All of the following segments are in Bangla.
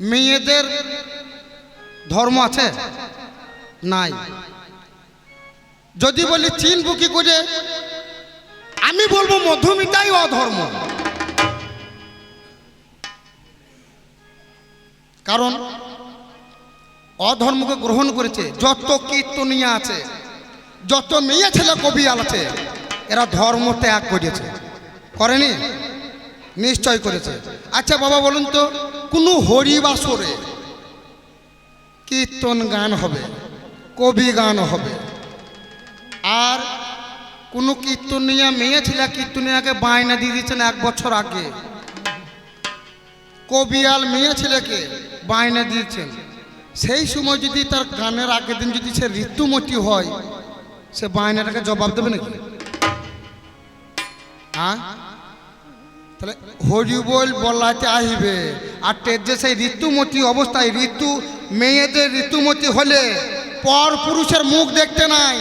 মেয়েদের ধর্ম আছে? নাই। যদি বলি চিনবো কি করে, আমি বলব মধ্যমিতাই অধর্ম। কারণ অধর্মকে গ্রহণ করেছে, যত কীর্তনিয়া আছে, যত মেয়ে ছেলে কবিয়াল আছে, এরা ধর্ম ত্যাগ করেছে। করেনি? নিশ্চয় করেছে। আচ্ছা বাবা, বলুন তো কোনো হরিবাসরে কীর্তন গান হবে, কবি গান হবে। আর কোনো কীর্তনিয়া মেয়ে ছিল কীর্তনিয়াকে বায়না দিয়ে দিয়েছেন এক বছর আগে। কবিয়াল মেয়ে ছেলেকে বায়না দিয়েছেন। সেই সময় যদি তার গানের আগের দিন যদি সে ঋতুমতি হয়, সে বায়নাটাকে জবাব দেবে নাকি? হ্যাঁ তাহলে হরি বল আহিবে। আর যে সেই ঋতুমতি অবস্থায়, ঋতু, মেয়েদের ঋতুমতি হলে পর পুরুষের মুখ দেখতে নাই।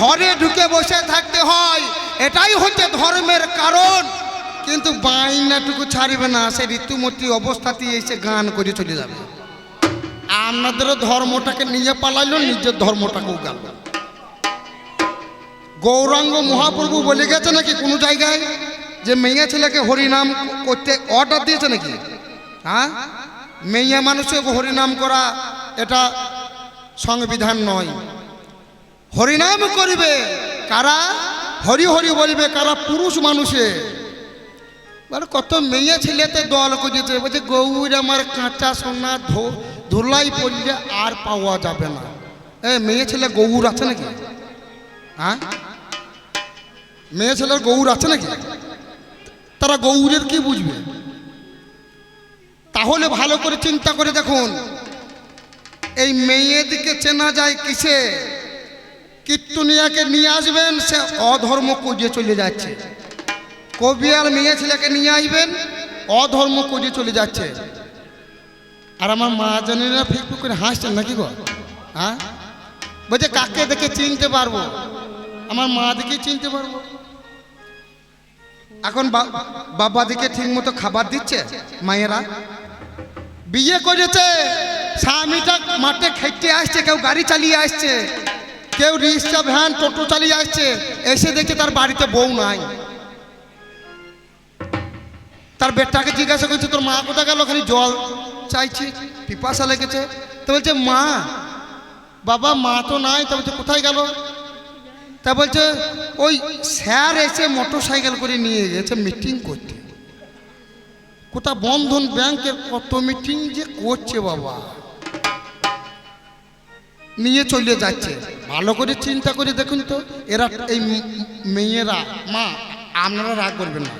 ঘরে ঢুকে বসে থাকতে হয়, এটাই হচ্ছে ধর্মের কারণ। কিন্তু বাইনাটুকু ছাড়বে না, সেই ঋতুমতি অবস্থাতেই এসে গান করে চলে যাবে। আপনাদেরও ধর্মটাকে নিয়ে পালাইলো, নিজের ধর্মটাকেও গেল। গৌরাঙ্গ মহাপ্রভু বলে গেছে নাকি কোনো জায়গায়? যে মেয়ে ছেলেকে হরিনাম করতে অর্ডার দিয়েছে নাকি? হ্যাঁ? মেয়ে মানুষকে হরিনাম করা এটা সংবিধান নয়। হরিনাম করিবে, কারা? হরি হরি বলবে, কারা? পুরুষ মানুষে। এবার কত মেয়ে ছেলেতে দল করেছে বলছে, গৌর আমার কাঁচা সোনা ধুলাই পড়লে আর পাওয়া যাবে না। এ, মেয়ে ছেলে গৌর আছে নাকি? হ্যাঁ? মেয়ে ছেলের গৌর আছে নাকি? তারা গৌরের কি বুঝবে? তাহলে ভালো করে চিন্তা করে দেখুন, এই মেয়েদিকে চেনা যায় কিসে? কীর্তনিয়াকে নিয়ে আসবেন, সে অধর্ম কুজে চলে যাচ্ছে। কবি আর মেয়ে ছেলেকে নিয়ে আসবেন, অধর্ম কুজে চলে যাচ্ছে। আর আমার মা জানিরা ফেসবুক করে হাসছেন নাকি গো? হ্যাঁ? বলছে, কাকে দেখে চিনতে পারব? আমার মা দেখে চিনতে পারব। এখন বা- বাবা দিকে ঠিক মতো খাবার দিচ্ছে? মায়েরা? বিয়ে করেছে। স্বামীটা মাঠে খেতে আসছে, কেউ গাড়ি চালিয়ে আসছে, কেউ রিক্সা, ভ্যান, টোটো চালিয়ে আসছে। এসে দেখছে তার বাড়িতে বউ নাই। তার বেটাকে জিজ্ঞাসা করছে, তোর মা কোথায় গেল? খালি জল চাইছি, পিপাসা লেগেছে। তো বলছে, মা, বাবা মা তো নাই। তা বলছে, কোথায় গেল? তা বলছে, ওই স্যার এসে মোটর সাইকেল করে নিয়ে গেছে মিটিং করতে। কোথা বন্ধন ব্যাংকের কত মিটিং যে করছে বাবা। নিয়ে চলে যাচ্ছে। ভালো করে চিন্তা করে দেখুন তো, এরা এই মেয়েরা, মা, আপনারা রাগ করবেন না,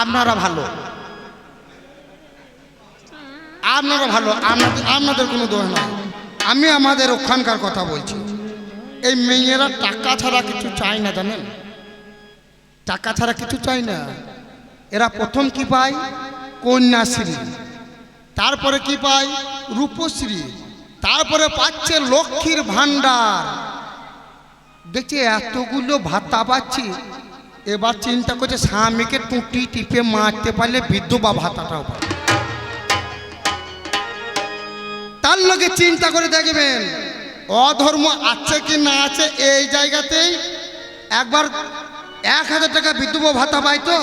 আপনারা ভালো। আপনারা ভালো, আপনাদের আপনাদের কোনো দোষ নাই। আমি আমাদের ওখানকার কথা বলছি। এই মেয়েরা টাকা ছাড়া কিছু চায় না জানেন? টাকা ছাড়া কিছু চায় না। এরা প্রথম কি পায়? কন্যাশ্রী। তারপরে কি পায়? রূপশ্রী। তারপরে পাচ্ছে লক্ষ্মীর ভাণ্ডার। দেখছি এতগুলো ভাতা পাচ্ছি। এবার চিন্তা করছে স্বামীকে টুটি টিপে মারতে পারলে বিধবা ভাতাটাও পাবে তার লোকে চিন্তা করে দেখবেন অধর্ম আছে কি না আছে এই জায়গাতেই একবার এক হাজার টাকা বিধবা ভাতা পাই তো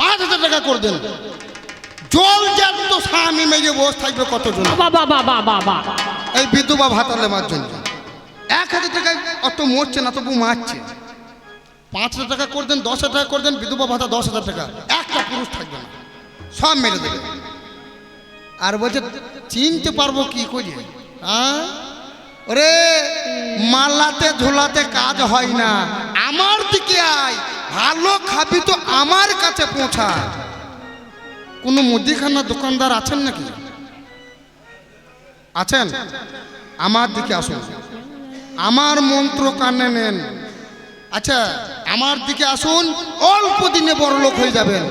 পাঁচ হাজার টাকা করে দেন। জল জাত স্বামী মেয়ে বসে থাকবে কতজন? বাবা বাবা বাবা এই বিধবা ভাতা নেওয়ার জন্য। এক হাজার টাকায় অত মরছে না তবু মারছে। পাঁচ হাজার টাকা করে দেন দশ হাজার টাকা করে দেন বিধবা ভাতা দশ হাজার টাকা। একটা পুরুষ থাকবে না সব মেরে দেবে। আর বলছে চিনতে পারব কি করে হ্যাঁ? ওরে, মালাতে ঝোলাতে কাজ হয় না। আমার দিকে আয়, ভালো খাবি তো আমার কাছে পৌঁছা। কোনো মুদিখানা দোকানদার আছেন নাকি? আছেন? আমার দিকে আসুন। আমার মন্ত্র কানে নেন। আচ্ছা আমার দিকে আসুন, অল্প দিনে বড় লোক হয়ে যাবেন।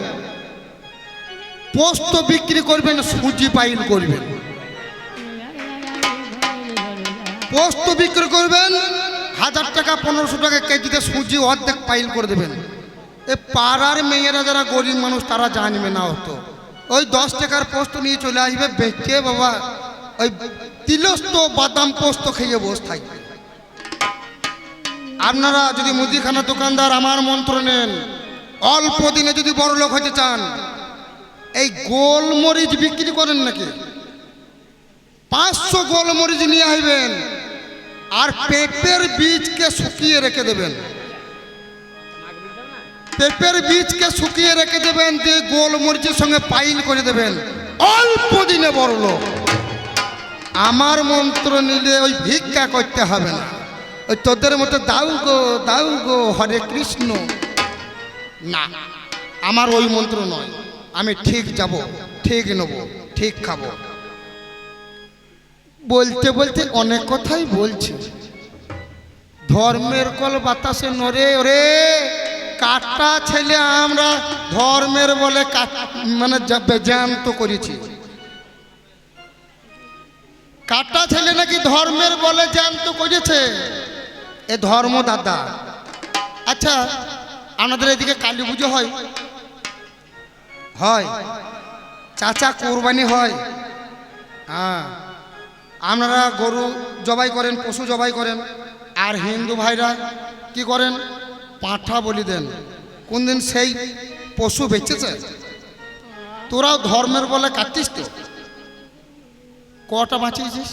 পোস্ত বিক্রি করবেন, সুজি পাইল করবেন। পোস্ত বিক্রি করবেন, হাজার টাকা, পনেরোশো টাকা কেজিতে সুজি অর্ধেক পাইল করে দেবেন। এ পাড়ার মেয়েরা যারা গরিব মানুষ, তারা জানবে না হতো ওই দশ টাকার পোস্ত নিয়ে চলে আসবে, বেঁচে বাবা, ওই তিলস্ত বাদাম পোস্ত খেয়ে বসে থাকবে। আপনারা যদি মুদিখানা দোকানদার, আমার মন্ত্র নেন, অল্প দিনে যদি বড় লোক হতে চান, এই গোলমরিচ বিক্রি করেন নাকি? পাঁচশো গোলমরিচ নিয়ে আসবেন। আর পেঁপের বীজকে শুকিয়ে রেখে দেবেন। পেঁপের বীজকে শুকিয়ে রেখে দেবেন, দিয়ে গোলমরিচের সঙ্গে পাইল করে দেবেন। অল্প দিনে বড় লোক। আমার মন্ত্র নিলে ওই ভিক্ষা করতে হবে না। ওই তোদের মতো দাউ গো দাউ গো, হরে কৃষ্ণ। না, আমার ওই মন্ত্র নয়। আমি ঠিক যাব, ঠিক নেব, ঠিক খাব। বলতে বলতে অনেক কথাই বলছে। ধর্মের কল বাতাসে নরে ওরে কাটা ছেলে আমরা ধর্মের বলে মানে বেজান্ত করেছি। কাটা ছেলে নাকি ধর্মের বলে জ্যান্ত করেছে? এ ধর্ম দাদা। আচ্ছা আমাদের এদিকে কালী পুজো হয়? হয়। চাচা কোরবানি হয়। হ্যাঁ। আপনারা গরু জবাই করেন, পশু জবাই করেন, আর হিন্দু ভাইরা কি করেন? পাঁঠা বলি দেন। কোন দিন সেই পশু বেঁচেছে? তোরাও ধর্মের বলে কাটিস তো। কটা বাঁচিয়েছিস?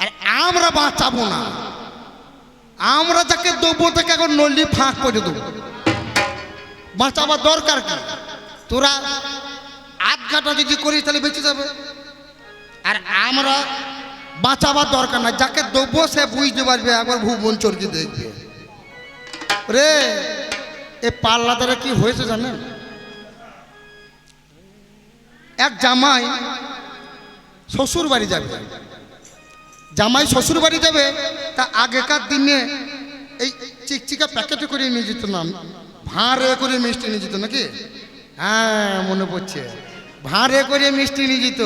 আর আমরা বাঁচাবো না। আমরা যাকে দেবো, তাকে এখন নলি ফাঁক করে দেবো। বাঁচাবার দরকার কি? তোরা আধ ঘাটা যদি করিস, তাহলে বেঁচে যাবে। আর আমরা বাঁচাবার দরকার নাই। যাকে দেবো সে বুঝতে পারবে, একবার ভুবন চরকি দেখবে। রে, এ পাল্লাদারে কি হয়েছে জানেন? এক জামাই শ্বশুর বাড়ি যাবে। জামাই শ্বশুর বাড়ি যাবে, তা আগেকার দিনে এই চিকচিকা প্যাকেটে করে নিয়ে যেত না, ভাঁড়ে করে মিষ্টি নিয়ে যেত নাকি? হ্যাঁ মনে পড়ছে। ভাঁড়ে করে মিষ্টি নিয়ে যেত।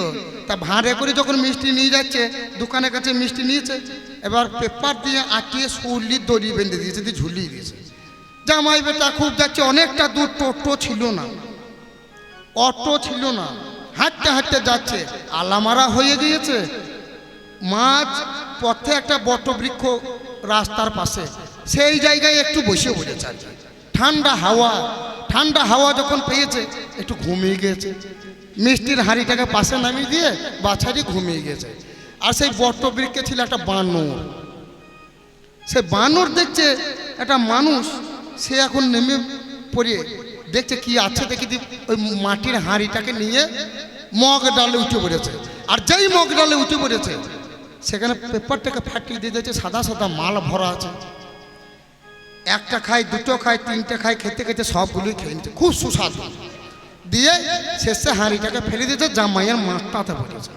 তা ভাঁড়ে করে যখন মিষ্টি নিয়ে যাচ্ছে, দোকানের কাছে মিষ্টি নিয়েছে, এবার পেপার দিয়ে আঁকিয়ে সুরলি দড়ি বেঁধে দিয়েছে, দিয়ে ঝুলিয়ে দিয়েছে। জামাই বেটা খুব যাচ্ছে, অনেকটা দূর টোটো ছিল না। অটো ছিল না, হাঁটতে হাঁটতে যাচ্ছে, আলামারা হয়ে গিয়েছে। মাছ পথে একটা বটবৃক্ষ রাস্তার পাশে, সেই জায়গায় একটু বসে আর ঠান্ডা হাওয়া ঠান্ডা হাওয়া যখন পেয়েছে, একটু ঘুমিয়ে গিয়েছে মিষ্টির হাঁড়িটাকে পাশে নামিয়ে দিয়ে বাছারি ঘুমিয়ে গেছে। আর সেই বটবৃক্ষে ছিল একটা বানর। সে বানর দেখছে একটা মানুষ, সে এখন নেমে পড়ে। দেখছে কি আছে দেখি ওই মাটির হাঁড়িটাকে নিয়ে মগ ডালে উঠে পড়েছে। আর যেই মগ ডালে উঠে পড়েছে, সেখানে পেপারটাকে ফাটিয়ে দিয়ে দিয়েছে, সাদা সাদা মাল ভরা আছে। একটা খায়, দুটো খায়, তিনটে খায়, খেতে খেতে সবগুলোই খেয়ে নিচ্ছে। খুব সুস্বাদু। দিয়ে শেষে হাঁড়িটাকে ফেলে দিয়েছে, জামাইয়ের মাথাতে পড়েছে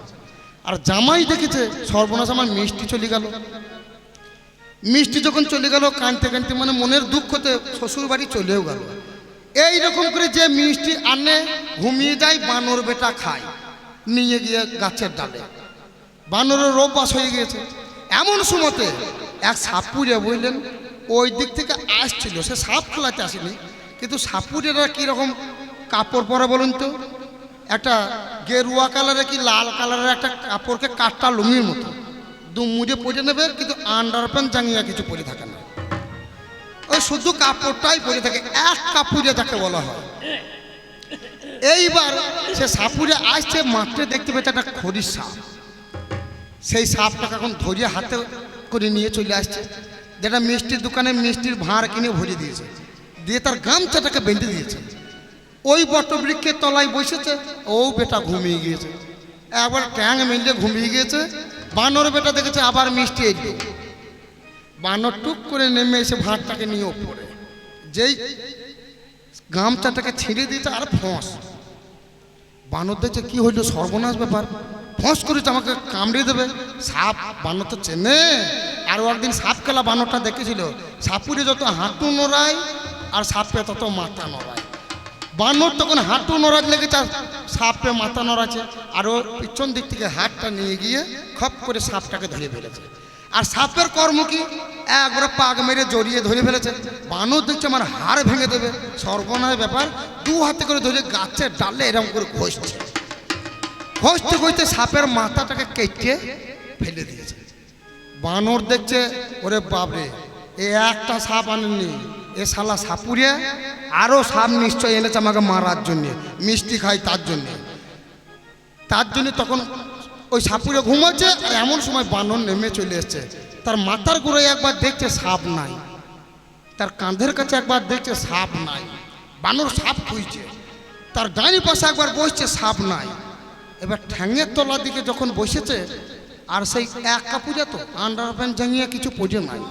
আর জামাই দেখেছে, সর্বনাশ আমার মিষ্টি চলে গেল। মিষ্টি যখন চলে গেল, কানতে কানতে মানে মনের দুঃখতে শ্বশুর বাড়ি চলেও গেল। এই রকম করে যে মিষ্টি আনে, ঘুমিয়ে যায়, বানর বেটা খায়। নিয়ে গিয়ে গাছের ডালে। বানরের রোগ বাস হয়ে গিয়েছে। এমন সময়তে এক সাপুরে বুঝলেন ওই দিক থেকে আসছিল, সে সাপ খোলাতে আসেনি। কিন্তু সাপুরেরা কীরকম কাপড় পরা বলুন তো? একটা গেরুয়া কালারের কি লাল কালারের একটা কাপড়কে কাটটা লুঙ্গির মতো? মুজে পরে নেবে, কিন্তু আন্ডার প্যান্ট জাঙ্গিয়া কিছু পরে থাকে না। ওই শুধু কাপড়টাই পরে থাকে, এক কাপড়ে যাকে বলা হয়। এইবার সে সাপুরে আসছে, মাঠে দেখতে পেয়েছে একটা খড়ির সাপ। সেই সাপটাকে এখন ধরিয়ে হাতে করে নিয়ে চলে আসছে। যেটা মিষ্টির দোকানে মিষ্টির ভাঁড় কিনে ভরে দিয়েছে। দিয়ে তার গামছাটাকে বেঁধে দিয়েছে। ওই বটবৃক্ষের তলায় বসেছে। ও বেটা ঘুমিয়ে গিয়েছে। একবার ট্যাং মিলিয়ে ঘুমিয়ে গিয়েছে। বানর বেটা দেখেছে আবার মিষ্টি এলো। বানর টুক করে নেমে এসে ভাঁড়টাকে নিয়ে ওপরে যেই গামছাটাকে ছিঁড়ে দিয়েছে আর ফোঁস। বানর দেখছে, কি হইল সর্বনাশ ব্যাপার? ফোঁস করেছে আমাকে কামড়ে দেবে। সাপ বানর তো চেনে। আর ও একদিন সাপ খেলা বানরটা দেখেছিল। সাপুরে যত হাঁটু নড়ায়, আর সাপে তত মাথা নড়ায়। বানর তখন হাঁটু নড়াজ লেগেছে আর সাপে মাথা নড়াচ্ছে। আর ও পিছন দিক থেকে হাতটা নিয়ে গিয়ে খপ করে সাপটাকে ধরে ফেলেছে। আর সাপের কর্ম কি? একবারে পাক মেরে জড়িয়ে ধরে ফেলেছে। বানর দেখছে আমার হাড় ভেঙে দেবে। সর্বনাশ ব্যাপার। দু হাতে করে ধরে গাছের ডালে এরকম করে ঘষছে। ঘষতে ঘষতে সাপের মাথাটাকে কেটে ফেলে দিয়েছে। বানর দেখছে, ওরে বাপরে, এ একটা সাপ আনেনি এ শালা সাপুরে আরও সাপ নিশ্চয় এনেছে আমাকে মারার জন্যে, মিষ্টি খাই তার জন্যে। তার জন্য তখন ওই সাপুরে ঘুমাচ্ছে আর এমন সময় বানর নেমে চলে এসছে। তার মাথার গোড়ায় একবার দেখছে সাপ নাই। তার কাঁধের কাছে একবার দেখছে সাপ নাই। বানর সাপ খুঁজছে। তার ডাইনি পাশে একবার বসছে সাপ নাই। এবার ঠ্যাঙের তলার দিকে যখন বসেছে আর সেই এক কাপুরে তো আন্ডার প্যান্ট জাঙিয়ে কিছু পোজে নাই।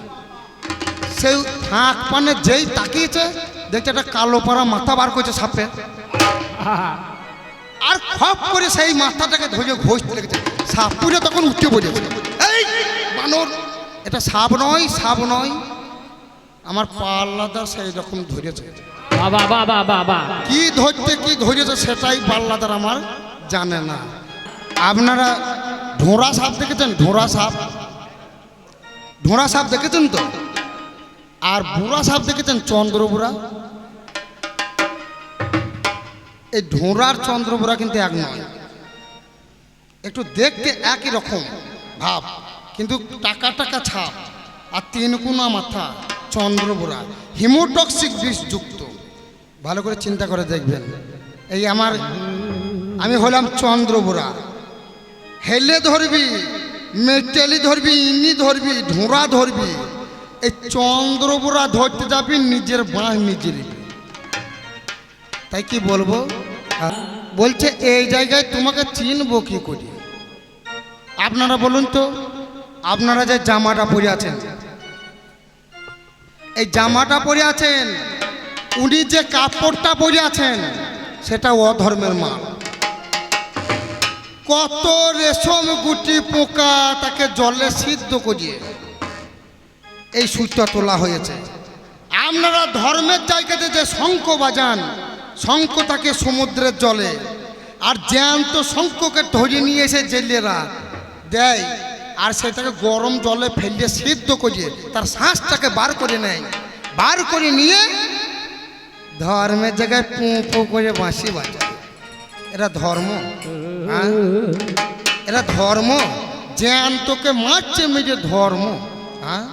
সেই ফাঁক পানে যেই তাকিয়েছে দেখছে একটা কালো পাড়া মাথা বার করছে সাপে। আর খপ করে সেই মাথাটাকে ধরে ঘষতে লেগেছে। সাপুরে তখন উঠে পড়েছে। এই বানর এটা সাপ নয় সাপ নয়। আমার পাল্লাদা সেই রকম ধরেছে। বাবা বাবা বাবা। কি ধরতে কি ধরেছে সেটাই পাল্লাদার আমার। জানে না। আপনারা ঢোঁড়া সাপ দেখেছেন? ঢোঁড়া সাপ। ঢোঁড়া সাপ দেখেছেন তো? আর বুড়া সাপ দেখেছেন চন্দ্রবুড়া? এই ঢোঁড়ার চন্দ্রবুড়া কিন্তু এক নয়। একটু দেখতে একই রকম ভাব, কিন্তু টাকা টাকা ছাপ আর তিন কোনা মাথা চন্দ্রবুড়া, হিমোটক্সিক বিষযুক্ত। ভালো করে চিন্তা করে দেখবেন। এই আমার আমি হলাম চন্দ্রবুড়া হেলে ধরবি, মেটেলি ধরবি, ইনি ধরবি, ঢোঁড়া ধরবি। এই চন্দ্রবুড়া ধরতে যাবি, নিজের বাঁশ নিজে নিবি। তাই কি বলব? বলছে, এই জায়গায় তোমাকে চিনবো কি করি? আপনারা বলুন তো, আপনারা যে জামাটা পরে আছেন। এই জামাটা পরে আছেন, উনি যে কাপড়টা পরে আছেন, সেটা অধর্মের মাল। কত রেশম গুটি পোকা তাকে জলে সিদ্ধ করিয়ে এই সুতা তোলা হয়েছে। আপনারা ধর্মের জায়গাতে যে শঙ্খ বাজান, শঙ্খ তাকে সমুদ্রের জলে। আর জ্যান্ত শঙ্খকে ধরে নিয়ে এসে জেলেরা। দেয়, আর সেটাকে গরম জলে ফেলিয়ে সিদ্ধ করিয়ে তার শ্বাসটাকে বার করে নেয়। বার করে নিয়ে ধর্মের জায়গায় পুঁ পুঁ করে বাঁশি বাজায়। এটা ধর্ম? এরা ধর্ম। জ্যান্তকে মারছে মেজে ধর্ম। হ্যাঁ?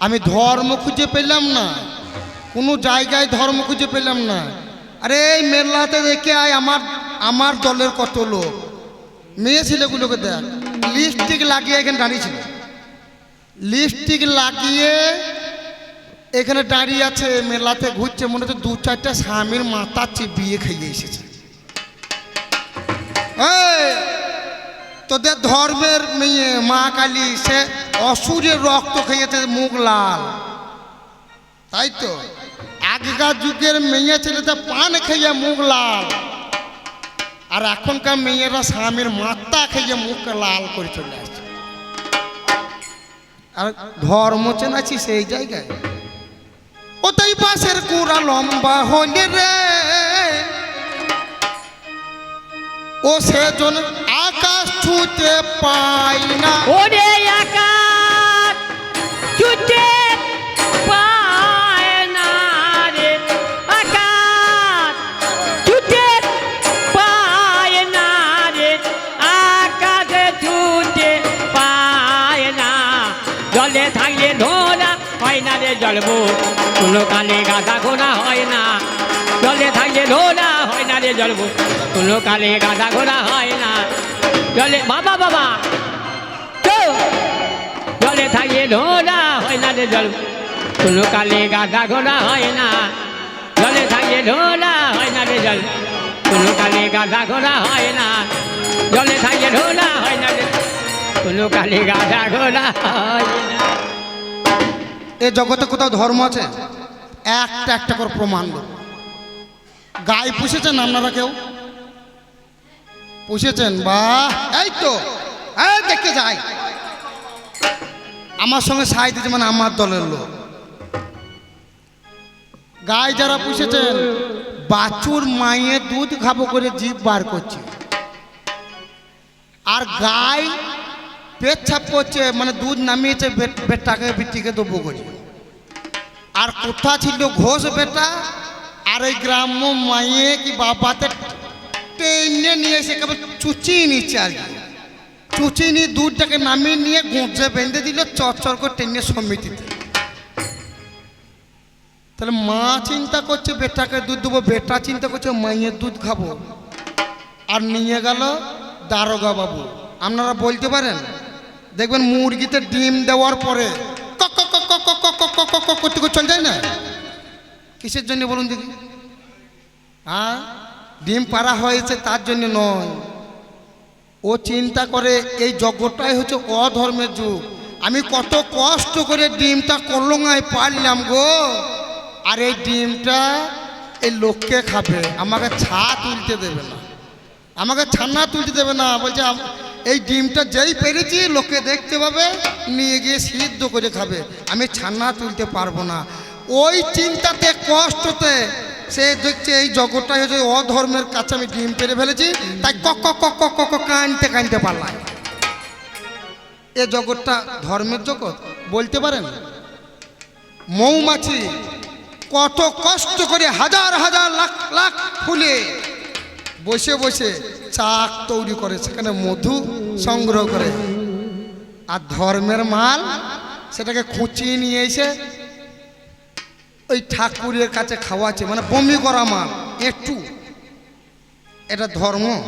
আমি ধর্ম খুঁজে পেলাম না। কোনো জায়গায় ধর্ম খুঁজে পেলাম না। আরে এই মেলাতে দেখে আয় আমার আমার দলের কত লোক। মেয়ে ছেলেগুলোকে দেখ লিপস্টিক লাগিয়ে এখানে দাঁড়িয়েছিল লিপস্টিক লাগিয়ে এখানে দাঁড়িয়ে আছে মেলাতে ঘুরছে। মনে হচ্ছে দু চারটা স্বামীর মাথা চিবিয়ে খেয়ে এসেছে। তোদের ধর্মের মেয়ে মা কালী, সে অসুরের রক্ত খেয়েছে মুখ লাল। তাই তো? আগেকার যুগের মেয়ে ছেলেতে পান খেয়ে মুখ লাল। আর এখনকার মেয়েরা স্বামীর মাথা খেয়ে মুখ লাল করে চলে আসছে। আর ধর্ম চেনাছি সেই জায়গায়? ওটাই পাশের কুড়া লম্বা হলে রে। ও সেজন আকাশ ছুঁতে পায় না। ওরে আকাশ ছুটে পায় না রে। আকাশ ছুটে পায় না রে। আকাশে ছুটে পায় না। জলে থাকলে ধোলা হয় না রে জলবো। কোনো কালে গাদা ঘোড়া হয় না। জলে থাকলে ধোলা জলবো কোনো কালে গাদা হয় না। জলে, বাবা বাবা। জলে হয় না রে জল। কোনো কালে গাধা ঘোড়া হয় না। জলে হয় না রে জল। কোনো কালে ঘোড়া হয় না। জলে হয় না রে। কোনো কালে ঘোড়া হয় না। এ জগতে কোথাও ধর্ম আছে? একটা একটা করে প্রমাণ দেব। গাই পুষেছেন আপনারা কেউ? পুষেছেন বা এই তো, এই দেখতে যাই। আমার সঙ্গে সাই দিচ্ছে মানে আমার দলের লোক। গাই যারা পুষেছেন, বাছুর মায়ের দুধ খাব করে জীব বার করছে। আর গাই পেচ্ছাপ করছে মানে দুধ নামিয়েছে বেট- বেটাকে বিটিকে দেবো করে আর কোথা ছিল ঘোষ বেটা? আর এই গ্রাম্য মাইয়ে কি বাবাতে টেনে নিয়ে এসে কেবল চুচিয়ে নিচ্ছে আর কি চুচিয়ে নিয়ে দুধটাকে নামিয়ে নিয়ে গুঁজে বেঁধে দিল চরচর করে টেনে সমিতিতে তাহলে মা চিন্তা করছে বেটাকে দুধ দেবো বেটা চিন্তা করছে মাইয়ের দুধ খাব আর নিয়ে গেল দারোগা বাবু আপনারা বলতে পারেন দেখবেন মুরগিতে ডিম দেওয়ার পরে কক কক কক কক কক কক কক কক কক করতে করে চল যায় না কিসের জন্য বলুন দেখি? হ্যাঁ? ডিম পাড়া হয়েছে তার জন্য নয়। ও চিন্তা করে এই জগৎটাই হচ্ছে অধর্মের যুগ। আমি কত কষ্ট করে ডিমটা কলঙ্গায় পারলাম গো। আর এই ডিমটা এই লোককে খাবে, আমাকে ছা তুলতে দেবে না। আমাকে ছানা তুলতে দেবে না, বলছে এই ডিমটা যেই পেরেছি লোকে দেখতে পাবে, নিয়ে গিয়ে সিদ্ধ করে খাবে। আমি ছানা তুলতে পারব না। ওই চিন্তাতে, কষ্টতে সে দেখছে এই জগৎটাই হচ্ছে অধর্মের কাছে আমি ডিম পেরে ফেলেছি, তাই কক কক কক কক কানতে কানতে পারলাম। এ জগৎটা ধর্মের জগৎ, বলতে পারেন? মৌমাছি কত কষ্ট করে হাজার হাজার, লাখ লাখ ফুলে বসে বসে চাক তৈরি করে, সেখানে মধু সংগ্রহ করে। আর ধর্মের মাল সেটাকে খুঁচিয়ে নিয়ে এসে ওই ঠাকুরের কাছে খাওয়াচ্ছে মানে বমি করা মাল। একটু এটা ধর্ম।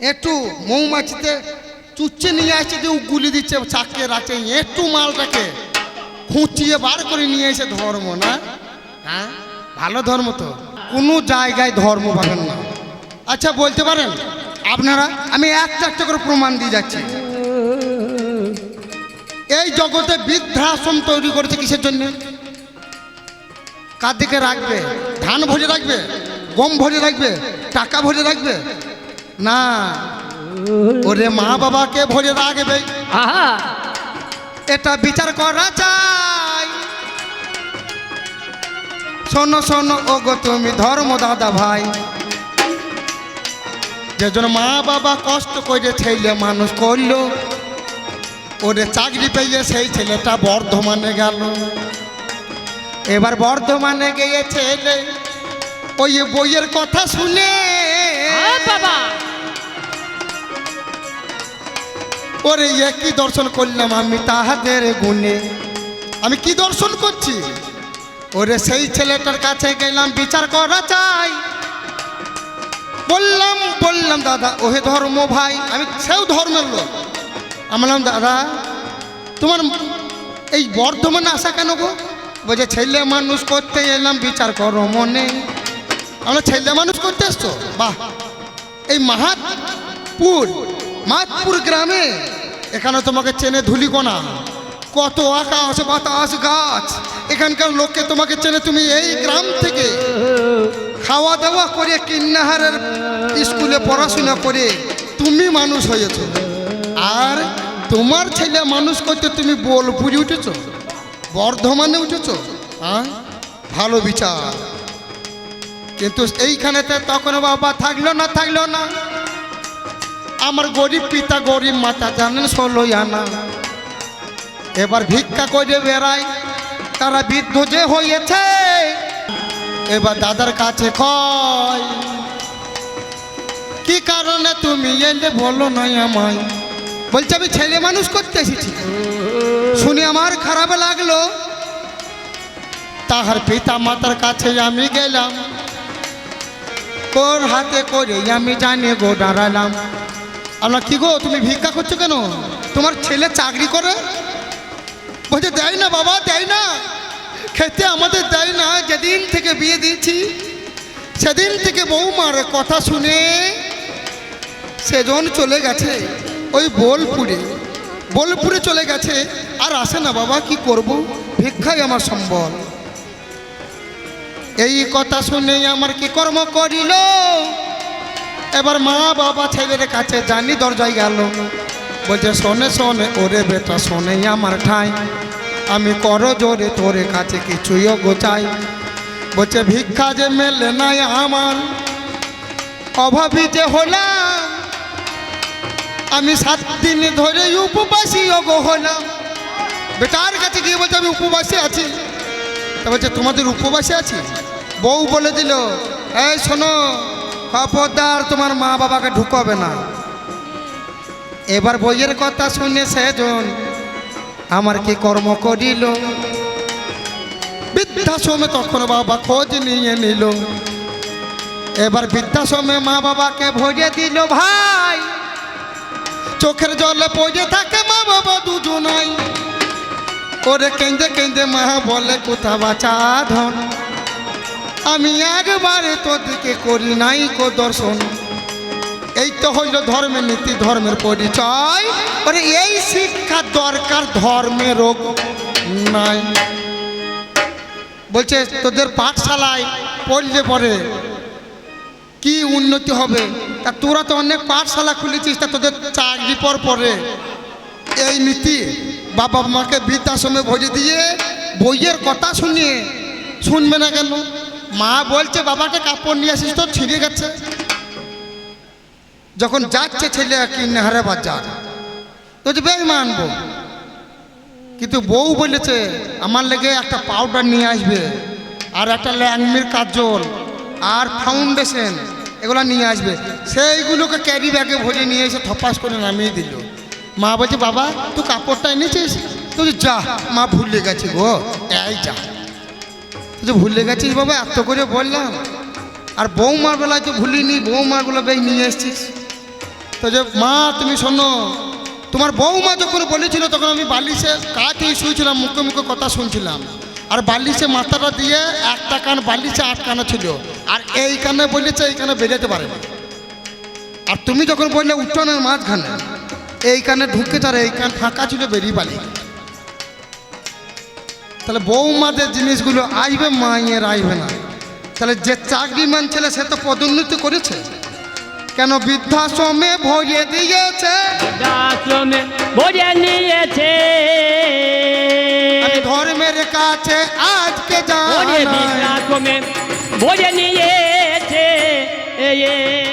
একটু মৌমাছিতে চুচ্ছে নিয়ে আসছে যে গুলি দিচ্ছে চাকে রাখছে। একটু মালটাকে খুঁচিয়ে বার করে নিয়ে এসে ধর্ম, না? হ্যাঁ? ভালো ধর্ম তো। কোনো জায়গায় ধর্ম পাবেন না। আচ্ছা বলতে পারেন? আপনারা, আমি একটা একটা করে প্রমাণ দিয়ে যাচ্ছি। এই জগতে বৃদ্ধাশ্রম তৈরি করেছে কিসের জন্য? কার দিকে রাখবে? ধান ভরে রাখবে? গম ভরে রাখবে? টাকা ভরে রাখবে? না। ওরে মা বাবাকে ভরে রাখবে। এটা বিচার করা চাই। শোনো শোনো ও গো তুমি ধর্ম দাদা ভাই। যেজন মা বাবা কষ্ট করে ছেলে মানুষ করল ওরে চাকরি পেয়ে সেই ছেলেটা বর্ধমানে গেল। এবার বর্ধমানে গিয়েছে ওই বইয়ের কথা শুনে। বাবা। ওরে এ কি দর্শন করলাম আমি তাহাদের গুণে? আমি কি দর্শন করছি? ওরে সেই ছেলেটার কাছে গেলাম বিচার করা চাই। বললাম বললাম দাদা ওহে ধর্ম ভাই আমি সেও ধর্মের লোক। আমি দাদা তোমার এই বর্ধমানে আসা কেন গো? বলছে, ছেলে মানুষ করতে এলাম, বিচার করো মনে। আমরা ছেলে মানুষ করতে এসছো বাহ। এই মাহাতপুর মাহাতপুর গ্রামে এখানে তোমাকে চেনে ধুলিকোনা কত আকাশ, বাতাস, গাছ। এখানকার লোককে তোমাকে চেনে তুমি এই গ্রাম থেকে খাওয়া দাওয়া করে কিন্নাহারের স্কুলে পড়াশোনা করে তুমি মানুষ হয়েছো। আর তোমার ছেলে মানুষ করতে তুমি বোলপুরি উঠেছো? বর্ধমানে উঠেছো? হ্যাঁ? ভালো বিচার। কিন্তু এইখানেতে তখন বাবা থাকল না থাকল না। আমার গরিব পিতা, গরিব মাতা জানেন ষোলোই আনা। এবার ভিক্ষা করে বেড়ায়, তারা বৃদ্ধ যে হয়েছে। এবার দাদার কাছে কয়, কি কারণে তুমি এলে বলো নাই আমায়? বলছে, আমি ছেলে মানুষ করতে এসেছি। শুনে আমার খারাপ লাগল। তাহার পিতা মাতার কাছে আমি গেলাম। তোর হাতে করে আমি জানি গো দাঁড়ালাম। আমরা কি গো, তুমি ভিক্ষা করছ কেন? তোমার ছেলে চাকরি করে? বলছে, দেয় না বাবা, দেয় না। খেতে আমাদের দেয় না। যেদিন থেকে বিয়ে দিয়েছি, সেদিন থেকে বৌমার কথা শুনে সেজন চলে গেছে। ওই বোলপুরে। বোলপুরে চলে গেছে। আর আসে না বাবা, কি করব? ভিক্ষাই আমার সম্বল। এই কথা শুনে আমার কি কর্ম করিল? এবার মা বাবা ছেলের কাছে জানি দরজায় গেল। বলছে, শোনে শোনে, ওরে বেটা, শোনে আমার ঠাই। আমি কর জোরে তোরে কাছে কিছুই গোচাই বলছে, ভিক্ষা যে মেলে নাই আমার, অভাবী যে হলাম আমি সাত দিন ধরে উপবাসী অগো হলাম বেটার কাছে গিয়ে বলছে, আমি উপবাসী আছি। তা বলছে, তোমাদের উপবাসী আছি? বউ বলে দিল, এই শোনো, খবরদার তোমার মা বাবাকে ঢুকবে না। এবার বইয়ের কথা শুনে সেজন, আমার কি কর্ম করিল? বৃদ্ধাশ্রমে তখন বাবা খোঁজ নিয়ে নিল। এবার বৃদ্ধাশ্রমে মা বাবাকে ভরে দিল, ভাই চোখের জলে পড়ে থাকে মা বাবা দুজনাই। ওরে কেঁদে কেঁদে মা বলে, কোথা বাঁচা ধন? আমি একবারে তোদেরকে করি নাই কো দর্শন। এই তো হইল ধর্মের নীতি, ধর্মের পরিচয়। ওরে এই শিক্ষা দরকার ধর্মের রোগ নাই। বলছে, তোদের পাঠশালায় পড়লে পরে কি উন্নতি হবে? তা তোরা তো অনেক পাঠশালা খুলেছিস, তা তোদের চাকরি পর পরে। এই নীতি বাবা মাকে বৃদ্ধাশ্রমে ভরে দিয়ে বইয়ের কথা শুনিয়ে শুনবে না কেন? মা বলছে, বাবাকে কাপড় নিয়ে আসিস তো, ছিঁড়ে গেছে। যখন যাচ্ছে ছেলে, কি নেহারে বাজার? তো যে বেশ মানবো কিন্তু বউ বলেছে, আমার লেগে একটা পাউডার নিয়ে আসবে, আর একটা ল্যাংমির কাজল, আর ফাউন্ডেশন এগুলো নিয়ে আসবে। সেইগুলোকে ক্যারি ব্যাগে ভরে নিয়ে এসে থপাস করে নামিয়ে দিল। মা বলছে, বাবা, তুই কাপড়টা এনেছিস? তুই যা, মা ভুলে গেছি গো। এই যা। তুই ভুলে গেছিস বাবা? এত করে বললাম। আর বৌমার বেলায় তো ভুলিনি বৌমাগুলো বেশ নিয়ে এসছিস। তো যে মা, তুমি শোনো, তোমার বৌমা যখন বলেছিল, তখন আমি বালিশে কাঠেই শুয়েছিলাম, মুখে মুখে কথা শুনছিলাম। আর বালিশে মাথাটা দিয়ে একটা কান বালিশে আট কানা ছিল। আর এই কানে বলেছে এই কানে বেরোতে পারে না। আর তুমি যখন বললে উঠোনের মাঝখানে এই কানে ঢুকে আর এই কান ফাঁকা ছিল বেরিয়ে গেছে। তাহলে বৌমাদের জিনিসগুলো আসবে মায়ের আসবে না। তাহলে যে চাকরিমান ছেলে সে তো পদোন্নতি করেছে। কেন বৃদ্ধাশ্রমে ভরিয়ে দিয়েছে? বৃদ্ধাশ্রমে ভরে নিয়েছে আমি ধর্মের কাছে আজকে জানাই। বৃদ্ধাশ্রমে ভরে নিয়েছে এ, এ,